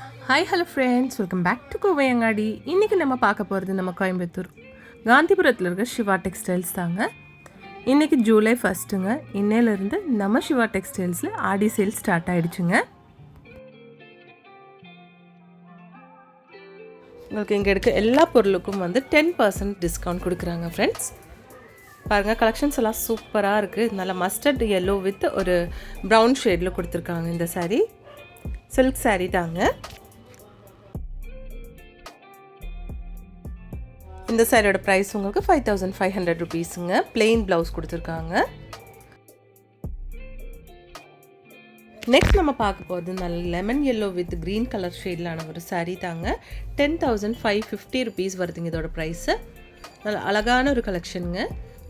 Hi hello friends welcome back to Kovaiangadi இன்றைக்கி நம்ம பார்க்க போகிறது நம்ம கோயம்புத்தூர். காந்திபுரத்தில் இருக்க சிவா டெக்ஸ்டைல்ஸ் தாங்க. இன்றைக்கி ஜூலை ஃபஸ்ட்டுங்க இன்னையிலேருந்து நம்ம சிவா டெக்ஸ்டைல்ஸில் ஆடி சேல் ஸ்டார்ட் ஆகிடுச்சுங்க உங்களுக்கு இங்கே இருக்க எல்லா பொருளுக்கும் வந்து டென் பர்சன்ட் டிஸ்கவுண்ட் கொடுக்குறாங்க ஃப்ரெண்ட்ஸ் பாருங்கள் கலெக்ஷன்ஸ் எல்லாம் சூப்பராக இருக்குது நல்ல மஸ்டர்ட் எல்லோ வித் ஒரு ப்ரௌன் ஷேடில் கொடுத்துருக்காங்க இந்த சாரீ சில்க் saree தாங்க. இந்த சாரியோட ப்ரைஸ் உங்களுக்கு ஃபைவ் தௌசண்ட் ஃபைவ் ஹண்ட்ரட் ருபீஸுங்க பிளெயின் ப்ளவுஸ் கொடுத்துருக்காங்க. நெக்ஸ்ட் நம்ம பார்க்க போகிறது நல்ல lemon yellow with green colour ஷேடிலான ஒரு saree தாங்க. Ten thousand five fifty rupees வருதுங்க இதோட ப்ரைஸு நல்ல அழகான ஒரு கலெக்ஷனுங்க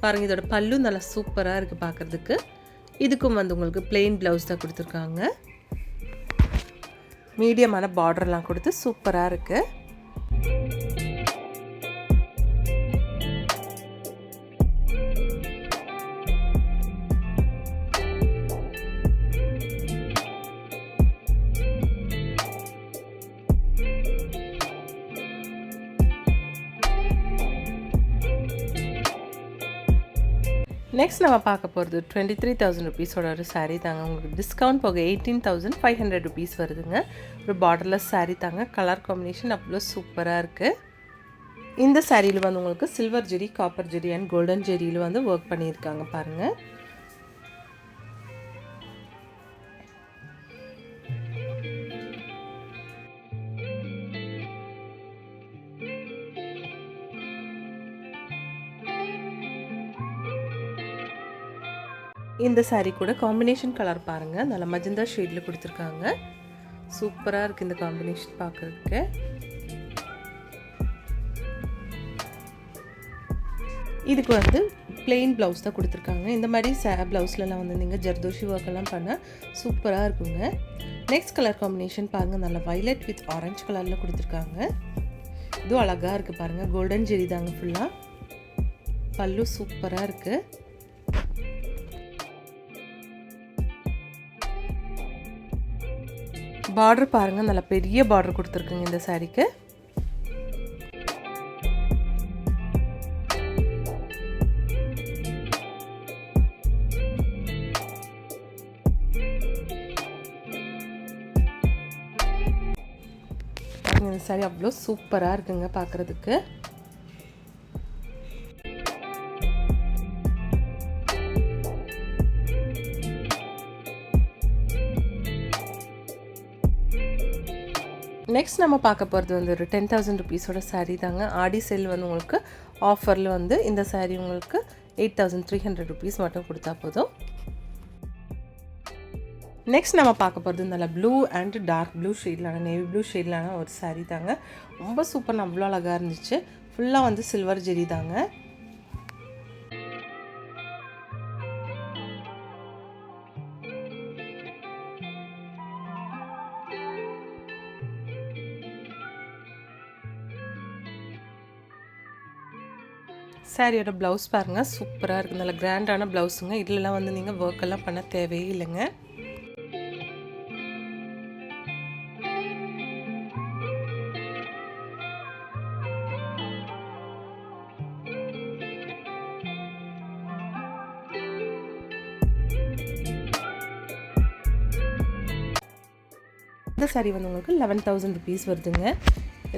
பாருங்கள் இதோட பல்லும் நல்லா சூப்பராக இருக்குது பார்க்குறதுக்கு. இதுக்கும் வந்து உங்களுக்கு பிளெயின் ப்ளவுஸ் தான் கொடுத்துருக்காங்க. மீடியமான பார்டர்லாம் கொடுத்து சூப்பராக இருக்குது நெக்ஸ்ட் நம்ம பார்க்க போகிறது டுவெண்ட்டி த்ரீ தௌசண்ட் ருபீஸோட ஒரு சாரீ தாங்க. உங்களுக்கு டிஸ்கவுண்ட் போக eighteen thousand five hundred rupees வருதுங்க. ஒரு பார்டர்லெஸ் சாரீ தாங்க. கலர் காம்பினேஷன் அவ்வளோ சூப்பராக இருக்குது இந்த சாரியில் வந்து உங்களுக்கு silver zari copper zari and golden ஜெரியில் வந்து ஒர்க் பண்ணியிருக்காங்க பாருங்கள் இந்த சாரீ கூட காம்பினேஷன் கலர் பாருங்கள் நல்ல மஜந்தா ஷேடில் கொடுத்துருக்காங்க. சூப்பராக இருக்குது இந்த காம்பினேஷன் பார்க்குறதுக்கு இதுக்கு வந்து பிளெயின் ப்ளவுஸ் தான் கொடுத்துருக்காங்க. இந்த மாதிரி சே ப்ளவுஸ்லலாம் வந்து நீங்கள் ஜர்தோஷி ஒர்க்கெல்லாம் பண்ணால் சூப்பராக இருக்குங்க. நெக்ஸ்ட் கலர் காம்பினேஷன் பாருங்கள் நல்ல வைலட் வித் ஆரஞ்சு கலரில் கொடுத்துருக்காங்க. இதுவும் அழகாக இருக்குது பாருங்கள் கோல்டன் ஜெரி தாங்க ஃபுல்லாக பல்லு சூப்பராக இருக்குது பார்டர் பாருங்கள் நல்ல பெரிய பார்டர் கொடுத்துருக்குங்க இந்த சாரீக்கு இந்த சாரி அவ்வளோ சூப்பராக இருக்குங்க பார்க்குறதுக்கு நெக்ஸ்ட் நம்ம பார்க்க போகிறது வந்து ஒரு டென் தௌசண்ட் ருபீஸோட சாரீ தாங்க. ஆடி சேல் வந்து உங்களுக்கு ஆஃபரில் வந்து இந்த சாரீ உங்களுக்கு eight thousand three hundred rupees மட்டும் கொடுத்தா போதும். நெக்ஸ்ட் நம்ம பார்க்க போகிறது நல்ல ப்ளூ அண்ட் டார்க் ப்ளூ ஷேட்லான நேவி ப்ளூ ஷேட்லான ஒரு சாரீ தாங்க. ரொம்ப சூப்பர் அவ்வளோ அழகாக இருந்துச்சு. ஃபுல்லாக வந்து சில்வர் ஜெரி தாங்க. சாரியோட ப்ளவுஸ் பாருங்கள் சூப்பராக இருக்குது நல்ல கிராண்டான ப்ளவுஸுங்க இதிலலாம் வந்து நீங்கள் ஒர்க் எல்லாம் பண்ண தேவையே இல்லைங்க. இந்த சாரி வந்து உங்களுக்கு லெவன் தௌசண்ட் ருபீஸ் வருதுங்க.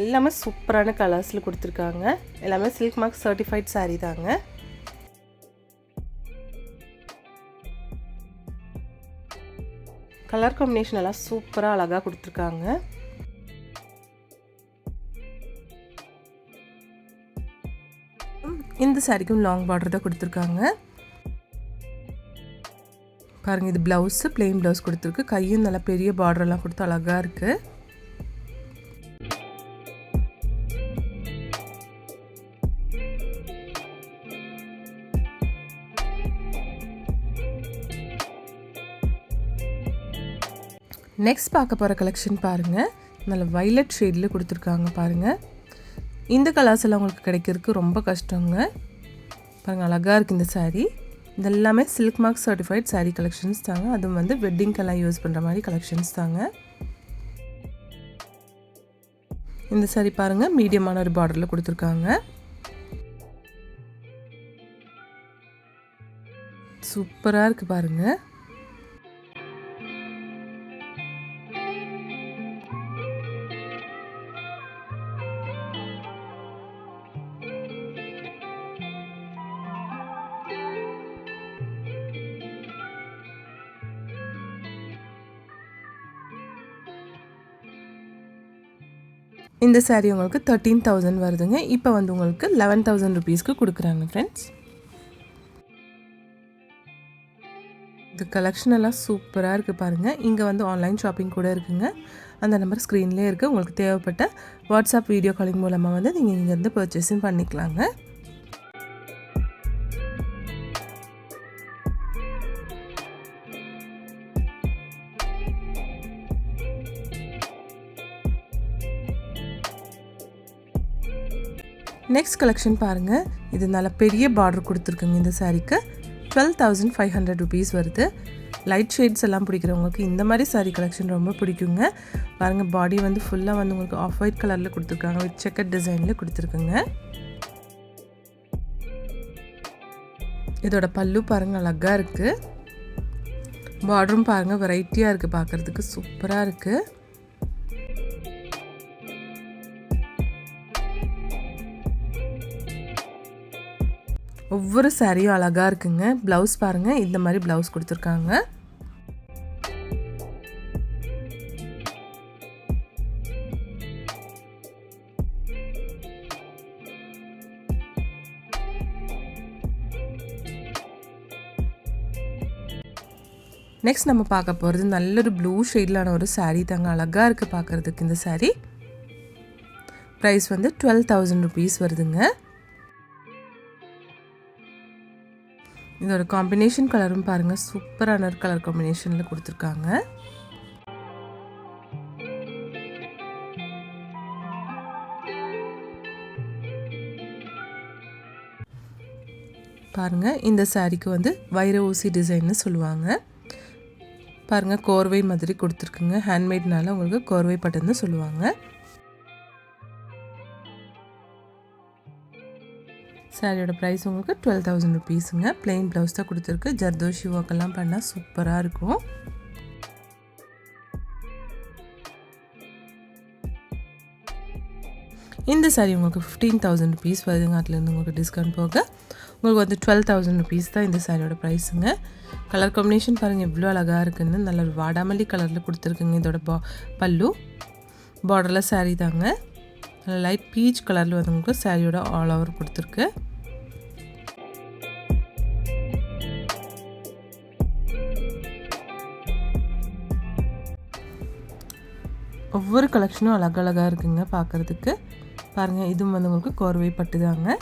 எல்லாமே சூப்பரான கலர்ஸில் கொடுத்துருக்காங்க. எல்லாமே சில்க் மார்க் சர்டிஃபைட் சாரீ தாங்க. கலர் காம்பினேஷன் எல்லாம் சூப்பராக அழகாக கொடுத்துருக்காங்க. இந்த சாரிக்கும் லாங் பார்டர் தான் கொடுத்துருக்காங்க. பாருங்கள் இது ப்ளவுஸு பிளெயின் ப்ளவுஸ் கொடுத்துருக்கு. கையும் நல்லா பெரிய பார்டர்லாம் கொடுத்து அழகாக இருக்குது நெக்ஸ்ட் பார்க்க போகிற கலெக்ஷன் பாருங்கள் நல்ல வைலட் ஷேடில் கொடுத்துருக்காங்க பாருங்கள் இந்த கலர்ஸ் எல்லாம் உங்களுக்கு கிடைக்கிறதுக்கு ரொம்ப கஷ்டங்க. பாருங்கள் அழகாக இருக்குது இந்த சாரீ இதெல்லாமே silk mark certified sari collections தாங்க. அதுவும் வந்து வெட்டிங்கெல்லாம் யூஸ் பண்ணுற மாதிரி கலெக்ஷன்ஸ் தாங்க. இந்த சாரீ பாருங்கள் மீடியமான ஒரு பார்டரில் கொடுத்துருக்காங்க. சூப்பராக இருக்குது பாருங்கள் இந்த சாரீ உங்களுக்கு தேர்ட்டீன் தௌசண்ட் வருதுங்க. இப்போ வந்து உங்களுக்கு லெவன் தௌசண்ட் ருபீஸ்க்கு கொடுக்குறாங்க ஃப்ரெண்ட்ஸ் இந்த கலெக்ஷன் எல்லாம் சூப்பராக இருக்குது பாருங்கள் இங்கே வந்து ஆன்லைன் ஷாப்பிங் கூட இருக்குங்க. அந்த நம்பர் ஸ்க்ரீன்லேயே இருக்குது உங்களுக்கு தேவைப்பட்ட வாட்ஸ்அப் வீடியோ காலிங் மூலமாக வந்து நீங்கள் இங்கேருந்து பர்ச்சேஸும் பண்ணிக்கலாங்க. நெக்ஸ்ட் கலெக்ஷன் பாருங்கள் இது நல்ல பெரிய பார்டர் கொடுத்துருக்குங்க இந்த சாரீக்கு twelve thousand five hundred rupees வருது. லைட் ஷேட்ஸ் எல்லாம் பிடிக்கிறவங்களுக்கு இந்த மாதிரி சாரீ கலெக்ஷன் ரொம்ப பிடிக்குங்க. பாருங்கள் பாடி வந்து ஃபுல்லாக வந்து உங்களுக்கு ஆஃப் ஒயிட் கலரில் கொடுத்துருக்காங்க. வித் செக்கட் டிசைனில் கொடுத்துருக்குங்க. இதோட பல்லு பாருங்கள் அழகாக இருக்குது பார்டரும் பாருங்கள் வெரைட்டியாக இருக்குது பார்க்குறதுக்கு சூப்பராக இருக்குது ஒவ்வொரு சாரியும் அழகாக இருக்குங்க. ப்ளவுஸ் பாருங்கள் இந்த மாதிரி ப்ளவுஸ் கொடுத்துருக்காங்க. நெக்ஸ்ட் நம்ம பார்க்க போகிறது நல்ல ஒரு ப்ளூ ஷேட்லான ஒரு சாரீ தாங்க. அழகாக இருக்குது பார்க்குறதுக்கு இந்த சாரீ ப்ரைஸ் வந்து டுவெல் தௌசண்ட் ருபீஸ் வருதுங்க. இதோட காம்பினேஷன் கலரும் பாருங்கள் சூப்பரான கலர் காம்பினேஷனில் கொடுத்துருக்காங்க. பாருங்கள் இந்த சாரீக்கு வந்து வைர ஊசி டிசைன்னு சொல்லுவாங்க. பாருங்கள் கோர்வை மாதிரி கொடுத்துருக்குங்க. ஹேண்ட்மேட்னால உங்களுக்கு கோர்வை பட்டுன்னு சொல்லுவாங்க. சாரியோட ப்ரைஸ் உங்களுக்கு டுவெல் தௌசண்ட் ருபீஸுங்க பிளெயின் ப்ளவுஸ் தான் கொடுத்துருக்கு. ஜர்தோஷி ஒர்க்கெல்லாம் பண்ணால் சூப்பராக இருக்கும். இந்த சாரி உங்களுக்கு ஃபிஃப்டீன் தௌசண்ட் ருபீஸ் வருதுங்க அதுலேருந்து உங்களுக்கு டிஸ்கவுண்ட் போக. உங்களுக்கு வந்து டுவெல் தௌசண்ட் ருபீஸ் தான் இந்த சாரியோட ப்ரைஸுங்க கலர் காம்பினேஷன் பாருங்கள் எவ்வளோ அழகாக இருக்குன்னு. நல்ல ஒரு வாடாமல்லி கலரில் கொடுத்துருக்குங்க இதோட பா பல்லு. பார்டரில் saree தாங்க. லைட் பீச் கலரில் வந்து உங்களுக்கு சாரியோட ஆல் ஓவர் கொடுத்துருக்கு. ஒவ்வொரு கலெக்ஷனும் அழகழகாக இருக்குங்க பார்க்குறதுக்கு பாருங்கள் இதுவும் வந்து உங்களுக்கு கோர்வை பட்டு தாங்க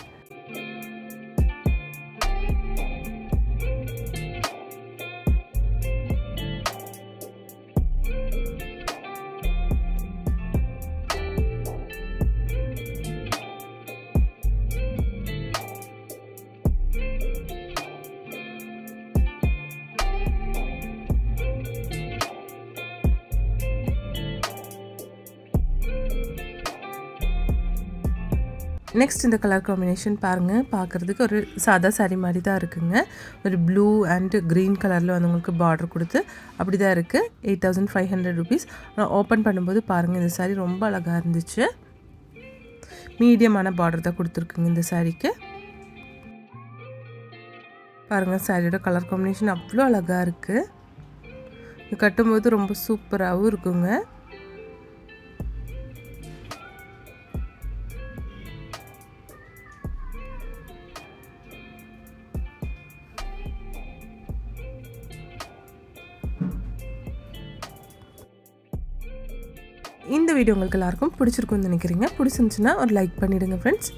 நெக்ஸ்ட் இந்த கலர் காம்பினேஷன் பாருங்கள் பார்க்குறதுக்கு ஒரு சாதா சாரி மாதிரி தான் இருக்குங்க. ஒரு ப்ளூ அண்ட் க்ரீன் கலரில் வந்து உங்களுக்கு பார்டர் கொடுத்து அப்படி தான் இருக்குது eight thousand five hundred rupees open பண்ணும்போது பாருங்கள் இந்த saree ரொம்ப அழகாக இருந்துச்சு. மீடியமான பார்டர் தான் கொடுத்துருக்குங்க இந்த சாரீக்கு பாருங்கள் சாரியோட கலர் காம்பினேஷன் அவ்வளோ அழகாக இருக்குது இது கட்டும்போது ரொம்ப சூப்பராகவும் இருக்குங்க. இந்த வீடியோ உங்களுக்கு எல்லாருக்கும் பிடிச்சிருக்கும்னு நினைக்கிறீங்க. பிடிச்சிருந்துச்சுன்னா ஒரு லைக் பண்ணிவிடுங்க ஃப்ரெண்ட்ஸ்